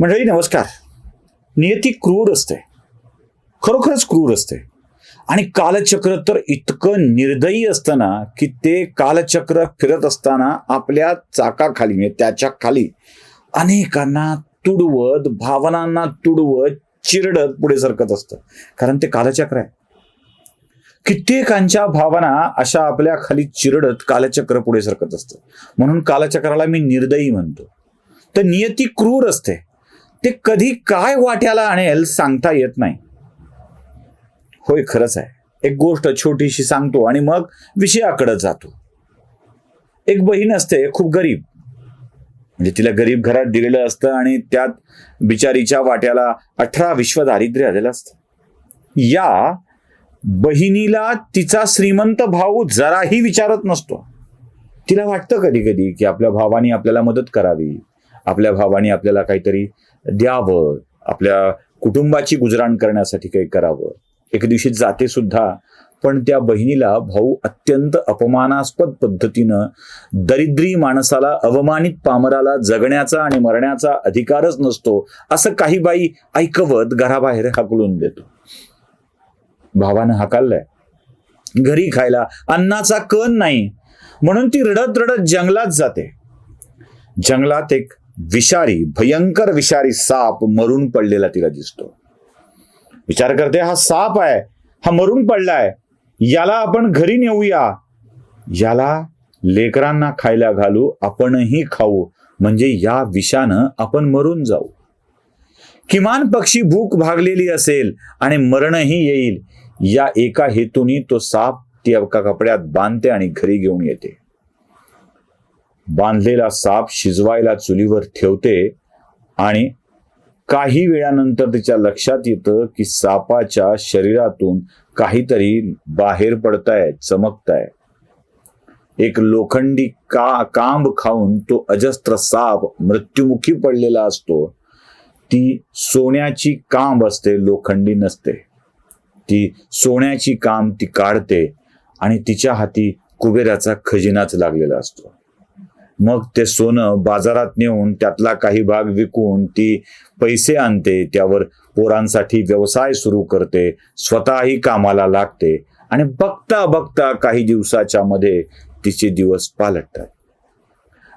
मंडळी नमस्कार. नियती क्रूर असते. खरोखरच क्रूर असते. आणि कालचक्र तर इतकं निर्दयी असतं ना की ते कालचक्र फिरत असताना आपल्या चाकाखाली म्हणजे त्याच्याखाली अनेकांना तुडवत भावनांना तुडवत चिरडत पुढे सरकत असतं. कारण ते कालचक्र आहे. कित्येकांच्या भावना अशा आपल्या खाली चिरडत कालचक्र पुढे सरकत असतं. म्हणून कालचक्राला मी निर्दयी म्हणतो. तर नियती क्रूर असते. ते कधी काय वाट्याला आणेल सांगता येत नाही. होय खरंच आहे. एक गोष्ट छोटीशी सांगतो आणि मग विषयाकडे जातो. एक बहीण असते खूप गरीब. म्हणजे तिला गरीब घरात दिलेलं असतं आणि त्यात बिचारीच्या वाट्याला अठरा विश्व दारिद्र्य आलेलं असतं. या बहिणीला तिचा श्रीमंत भाऊ जराही विचारत नसतो. तिला वाटतं कधी कधी की आपल्या भावानी आपल्याला मदत करावी. आपल्या भावाने आपल्याला काहीतरी द्यावं आपल्या कुटुंबाची गुजराण करण्यासाठी काही करावं. एक दिवशी जाते सुद्धा पण त्या बहिणीला भाऊ अत्यंत अपमानास्पद पद्धतीनं दरिद्री माणसाला अवमानित पामराला जगण्याचा आणि मरण्याचा अधिकारच नसतो असं काही बाई ऐकवत घराबाहेर हाकलून देतो. भावानं हाकाललाय. घरी खायला अन्नाचा कण नाही म्हणून ती रडत रडत जंगलात जाते. जंगलात एक विषारी भयंकर विषारी साप मरून पडलेला तिला दिसतो. विचार करते हा साप आहे हा मरून पडलाय याला आपण घरी नेऊया. याला लेकरांना खायला घालू आपणही खाऊ म्हणजे या विषानं आपण मरून जाऊ. किमान पक्षी भूक भागलेली असेल आणि मरणही येईल या एका हेतूनी तो साप ती एका कपड्यात बांधते आणि घरी घेऊन येते. बांधलेला साप शिजवायला चुलीवर ठेवते आणि काही वेळानंतर तिच्या लक्षात येतं की सापाच्या शरीरातून काहीतरी बाहेर पडताय चमकताय. एक लोखंडी का कांब खाऊन तो अजस्त्र साप मृत्युमुखी पडलेला असतो. ती सोन्याची कांब असते लोखंडी नसते. ती सोन्याची काम ती काढते आणि तिच्या हाती कुबेराचा खजिनाच लागलेला असतो. मग ते सोनं बाजारात नेऊन त्यातला काही भाग विकून ती पैसे आणते. त्यावर पोरांसाठी व्यवसाय सुरू करते. स्वतःही कामाला लागते. आणि बघता बघता काही दिवसाच्या मध्ये तिचे दिवस पालटतात.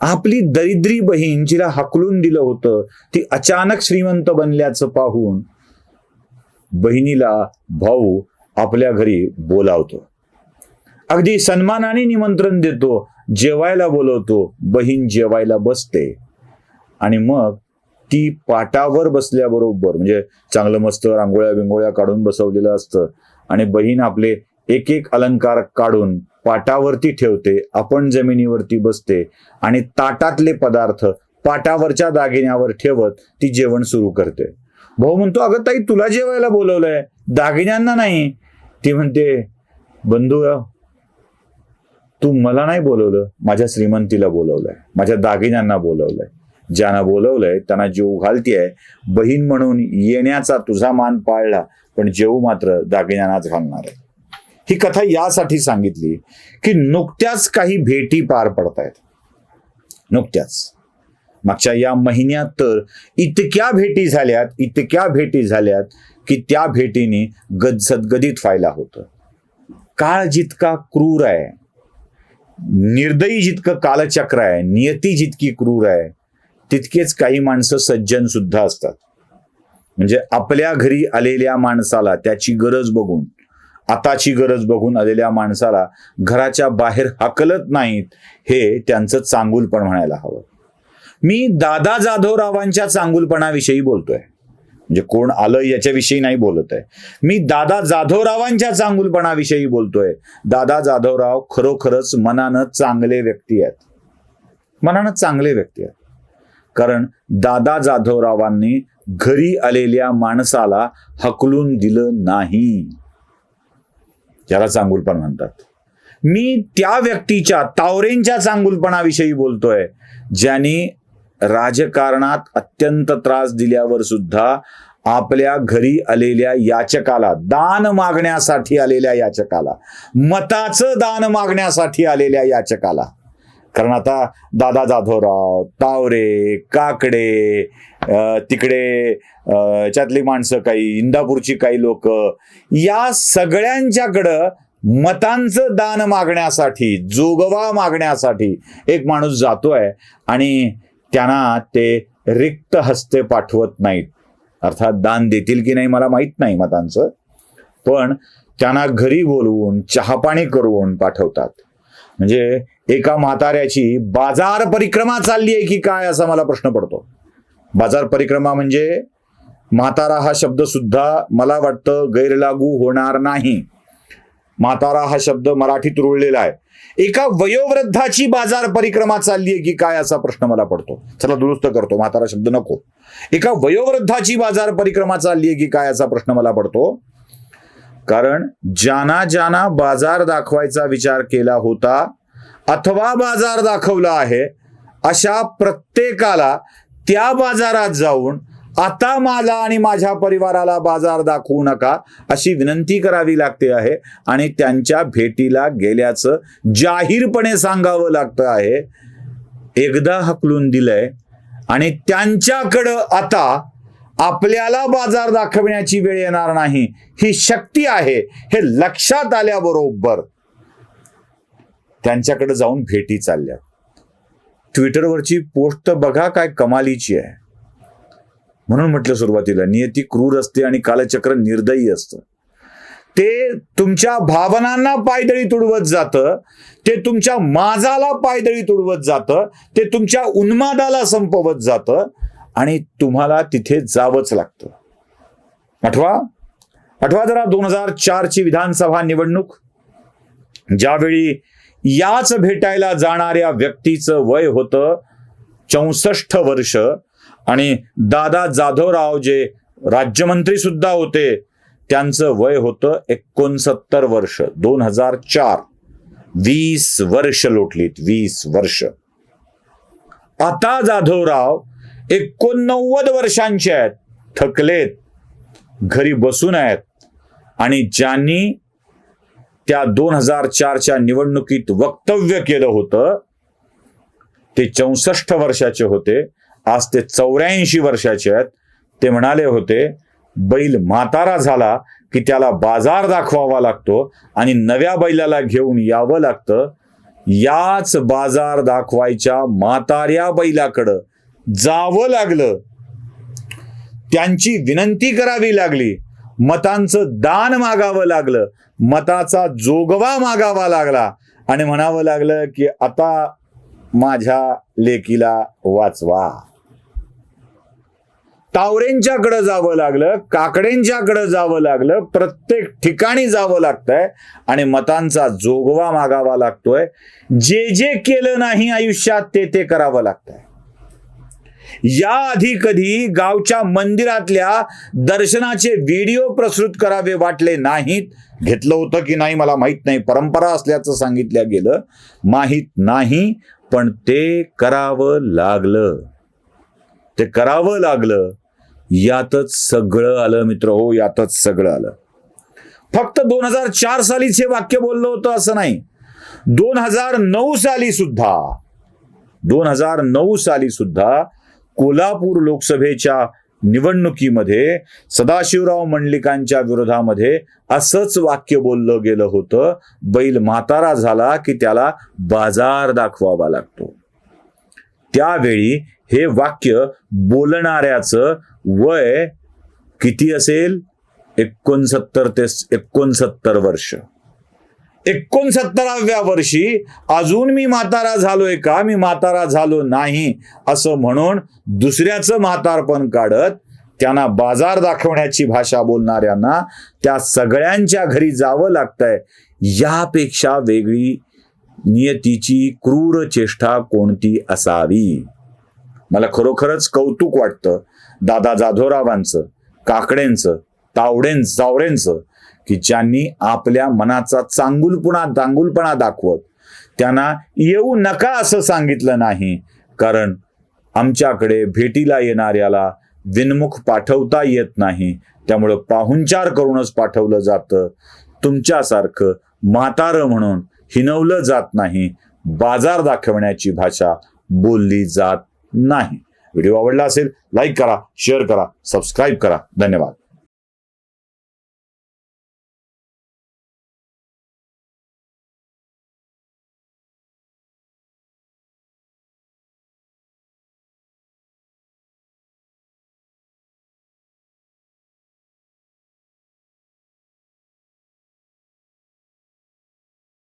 आपली दरिद्री बहीण जिला हकलून दिलं होतं ती अचानक श्रीमंत बनल्याचं पाहून बहिणीला भाऊ आपल्या घरी बोलावतो. अगदी सन्मानाने निमंत्रण देतो जेवायला बोलवतो बहीण जेवायला बसते. आणि मग ती पाटावर बसल्याबरोबर म्हणजे चांगलं मस्त रांगोळ्या बिंगोळ्या काढून बसवलेलं असतं आणि बहीण आपले एक एक अलंकार काढून पाटावरती ठेवते आपण जमिनीवरती बसते आणि ताटातले पदार्थ पाटावरच्या दागिन्यावर ठेवत ती जेवण सुरू करते. भाऊ म्हणतो अगं ताई तुला जेवायला बोलवलंय दागिन्यांना नाही. ती म्हणते बंधू तू मला नाही बोलवलं माझ्या श्रीमंतीला बोलवलंय माझ्या दागिन्यांना बोलवलंय. ज्यांना बोलवलंय त्यांना जीव घालतीये. बहीण म्हणून येण्याचा तुझा मान पाळला पण जेव मात्र दागिन्यांनाच घालणार आहे. ही कथा यासाठी सांगितली की नुकत्याच काही भेटी पार पडतायत. नुकत्याच. मागच्या या महिन्यात तर इतक्या भेटी झाल्यात इतक्या भेटी झाल्यात की त्या भेटीने गद सदगदित व्हायला होतं. काळ जितका क्रूर आहे निर्दयी जितकं कालचक्र आहे नियती जितकी क्रूर आहे तितकेच काही माणसं सज्जन सुद्धा असतात. म्हणजे आपल्या घरी आलेल्या माणसाला त्याची गरज बघून आताची गरज बघून आलेल्या माणसाला घराच्या बाहेर हकलत नाहीत हे त्यांचं चांगुलपण म्हणायला हवं. मी दादा जाधवरावांच्या चांगुलपणाविषयी बोलतोय. म्हणजे कोण आलं याच्याविषयी नाही बोलत आहे. मी दादा जाधवरावांच्या चांगुलपणाविषयी बोलतोय. दादा जाधवराव खरोखरच मनानं चांगले व्यक्ती आहेत. मनानं चांगले व्यक्ती आहेत. कारण दादा जाधवरावांनी घरी आलेल्या माणसाला हकलून दिलं नाही. ज्याला चांगुलपण म्हणतात. मी त्या व्यक्तीच्या तावरेंच्या चांगुलपणाविषयी बोलतोय ज्यांनी राजकारणात अत्यंत त्रास दिल्यावर सुद्धा आपल्या घरी आलेल्या याचकाला दान मागण्यासाठी आलेल्या याचकाला मताचं दान मागण्यासाठी आलेल्या याचकाला. कारण आता दादा जाधवराव तावरे काकडे तिकडे याच्यातली माणसं काही इंदापूरची काही लोक या सगळ्यांच्याकडं मतांचं दान मागण्यासाठी जोगवा मागण्यासाठी एक माणूस जातोय आणि त्यांना ते रिक्त हस्ते पाठवत नाहीत. अर्थात दान देतील की नाही मला माहीत नाही मतांचं. पण त्यांना घरी बोलवून चहापाणी करून पाठवतात. म्हणजे एका म्हाताऱ्याची बाजार परिक्रमा चालली आहे की काय असा मला प्रश्न पडतो. बाजार परिक्रमा म्हणजे म्हातारा हा शब्द सुद्धा मला वाटतं गैरलागू होणार नाही. म्हातारा हा शब्द मराठीत रुळलेला आहे. एका वयोवृद्धाची बाजार परिक्रमा चालली आहे की काय असा प्रश्न मला पडतो. चला दुरुस्त करतो म्हातारा शब्द नको. एका वयोवृद्धाची बाजार परिक्रमा चालली आहे की काय असा प्रश्न मला पडतो. कारण ज्यांना ज्यांना बाजार दाखवायचा विचार केला होता अथवा बाजार दाखवला आहे अशा प्रत्येकाला त्या बाजारात जाऊन आता मला आणि माझ्या परिवाराला बाजार दाखवू नका अशी विनंती करावी लागते आहे आणि त्यांच्या भेटीला गेल्याचं जाहीरपणे सांगावं लागतं आहे. एकदा हकलून दिलंय आणि त्यांच्याकडं आता आपल्याला बाजार दाखवण्याची वेळ येणार नाही. ही शक्ती आहे. हे लक्षात आल्याबरोबर त्यांच्याकडे जाऊन भेटी चालल्या. ट्विटरवरची पोस्ट बघा काय कमालीची आहे. म्हणून म्हटलं सुरुवातीला नियती क्रूर असते आणि कालचक्र निर्दयी असतं. ते तुमच्या भावनांना पायदळी तुडवत जातं ते तुमच्या माजाला पायदळी तुडवत जातं ते तुमच्या उन्मादाला संपवत जातं आणि तुम्हाला तिथे जावंच लागतं. आठवा? आठवा जरा दोन हजार चारची विधानसभा निवडणूक. ज्यावेळी याच भेटायला जाणाऱ्या व्यक्तीचं वय होतं चौसष्ट वर्ष आणि दादा जाधवराव जे राज्यमंत्री सुद्धा होते त्यांचं वय होतं एकोणसत्तर वर्ष. दोन हजार चार. वीस वर्ष लोटलीत वीस वर्ष. आता जाधवराव एकोणनव्वद वर्षांचे आहेत. थकलेत घरी बसून आहेत. आणि ज्यांनी त्या दोन हजार चारच्या निवडणुकीत वक्तव्य केलं होतं ते चौसष्ट वर्षाचे होते. आज ते चौऱ्याऐंशी वर्षाचे आहेत. ते म्हणाले होते बैल म्हातारा झाला की त्याला बाजार दाखवावा लागतो आणि नव्या बैलाला घेऊन यावं लागतं. याच बाजार दाखवायच्या म्हाताऱ्या बैलाकडं जावं लागलं. त्यांची विनंती करावी लागली. मतांचं दान मागावं लागलं. मताचा जोगवा मागावा लागला आणि म्हणावं लागलं की आता माझ्या लेकीला वाचवा. तावरेंच्याकडं जावं लागलं काकडेंच्याकडं जावं लागलं प्रत्येक ठिकाणी जावं लागतंय आणि मतांचा जोगवा मागावा लागतोय. जे जे केलं नाही आयुष्यात ते ते करावं लागतंय. याआधी कधी गावच्या मंदिरातल्या दर्शनाचे व्हिडिओ प्रस्तुत करावे वाटले नाहीत. घेतलं होतं की नाही मला माहीत नाही. परंपरा असल्याचं सांगितलं गेलं. माहीत नाही पण ते करावं लागलं. ते करावं लागलं. यातच सगळं आलं मित्र. हो यातच सगळं आलं. फक्त दोन हजार चार सालीच हे वाक्य बोललं होतं असं नाही. दोन हजार नऊ साली सुद्धा दोन हजार नऊ साली सुद्धा कोल्हापूर लोकसभेच्या निवडणुकीमध्ये सदाशिवराव मंडलिकांच्या विरोधामध्ये असंच वाक्य बोललं गेलं होतं. बैल म्हातारा झाला की त्याला बाजार दाखवावा लागतो. त्यावेळी हे वाक्य बोलणाऱ्याचं वय किती असेल? एकोणसत्तर ते एकोणसत्तर वर्ष. एकोणसत्तराव्या वर्षी अजून मी म्हातारा झालोय का? मी म्हातारा झालो नाही असं म्हणून दुसऱ्याचं म्हातारपण काढत त्यांना बाजार दाखवण्याची भाषा बोलणाऱ्यांना त्या सगळ्यांच्या घरी जावं लागतंय. यापेक्षा वेगळी नियतीची क्रूर चेष्टा कोणती असावी? मला खरोखरच कौतुक वाटतं दादा जाधवरावांचं काकडेंचं तावडें चावरेंचं की ज्यांनी आपल्या मनाचा चांगुलपणा दांगुलपणा दाखवत त्यांना येऊ नका असं सांगितलं नाही. कारण आमच्याकडे भेटीला येणाऱ्याला विनमुख पाठवता येत नाही. त्यामुळं पाहुणचार करूनच पाठवलं जातं. तुमच्यासारखं म्हातारं म्हणून हिनवलं जात नाही. बाजार दाखवण्याची भाषा बोलली जात नाही. व्हिडिओ आवडला असेल लाईक करा शेअर करा सबस्क्राईब करा. धन्यवाद.